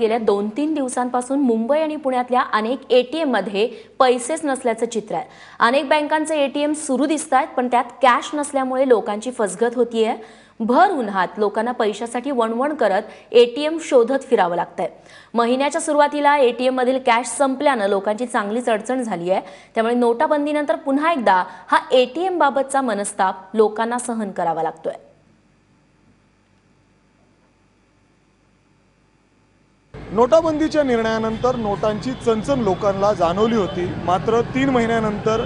गेल्या दोन तीन दिवसांपासून मुंबई आणि पुण्यातल्या अनेक एटीएममध्ये पैसेच नसल्याचं चित्र आहे. अनेक बँकांचे एटीएम सुरू दिसत आहेत पण त्यात कॅश नसल्यामुळे लोकांची फसगत होतीये. भर उन्हात लोकांना पैशासाठी वणवण करत एटीएम शोधत फिरावं लागतंय. महिन्याच्या सुरुवातीला एटीएम मधील कॅश संपल्यानं लोकांची चांगलीच अडचण झाली आहे त्यामुळे नोटाबंदीनंतर पुन्हा एकदा हा एटीएम बाबतचा मनस्ताप लोकांना सहन करावा लागतोय. नोटाबंदीच्या निर्णयानंतर नोटांची चणचण लोकांना जाणवली होती. मात्र तीन महिन्यानंतर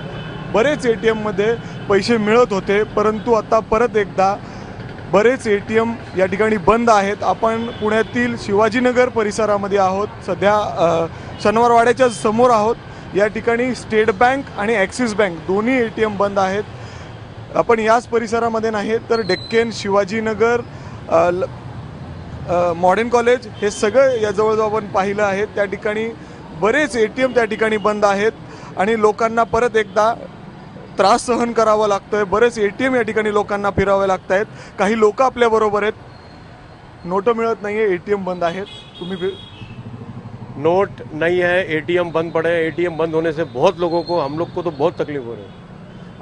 बरेच ए टी एममध्ये पैसे मिळत होते. परंतु आता परत एकदा बरेच ए टी एम या ठिकाणी बंद आहेत. आपण पुण्यातील शिवाजीनगर परिसरामध्ये आहोत. सध्या शनिवारवाड्याच्या समोर आहोत. या ठिकाणी स्टेट बँक आणि ॲक्सिस बँक दोन्ही ए टी एम बंद आहेत. आपण याच परिसरामध्ये नाही तर डेक्केन शिवाजीनगर ल- मॉडर्न कॉलेज हे सगळं या जवळजवळ आपण पाहिलं आहे. त्या ठिकाणी बरेच ए टी एम त्या ठिकाणी बंद आहेत आणि लोकांना परत एकदा त्रास सहन करावा लागतोय. बरेच ए टी एम या ठिकाणी लोकांना फिरावे लागत आहेत. काही लोक आपल्याबरोबर आहेत. नोटं मिळत नाही आहे ए टी एम बंद आहेत. तुम्ही नोट नहीं है एटीएम बंद पड़े. हैं एटीएम बंद होने से बहुत लोगों को हम लोग को तो बहुत तकलीफ हो रही है।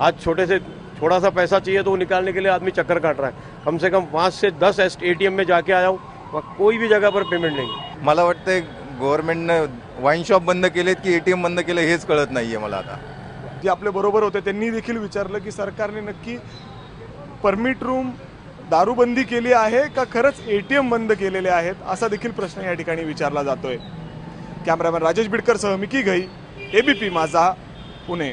आज छोटे से थोड़ा सा पैसा चाहिए तो वो निकालने के लिए आदमी चक्कर काट रहा है। कम से कम पाँच से दस एटीएम में जाके आया हूँ। वहाँ कोई भी जगह पर पेमेंट नहीं। मला वाटतंय गव्हर्नमेंटनं वाईन शॉप बंद केलेत की एटीएम बंद केलं हेच कळत नाहीये मला आता. जे आपल्या बरोबर होते त्यांनी देखील विचारलं की सरकारने नक्की परमिट रूम दारूबंदी केली आहे का खरंच ए टी एम बंद केलेले आहेत असा देखील प्रश्न या ठिकाणी विचारला जातोय. कॅमेरामॅन राजेश बिडकर सह मिकी घई एबीपी माझा पुणे.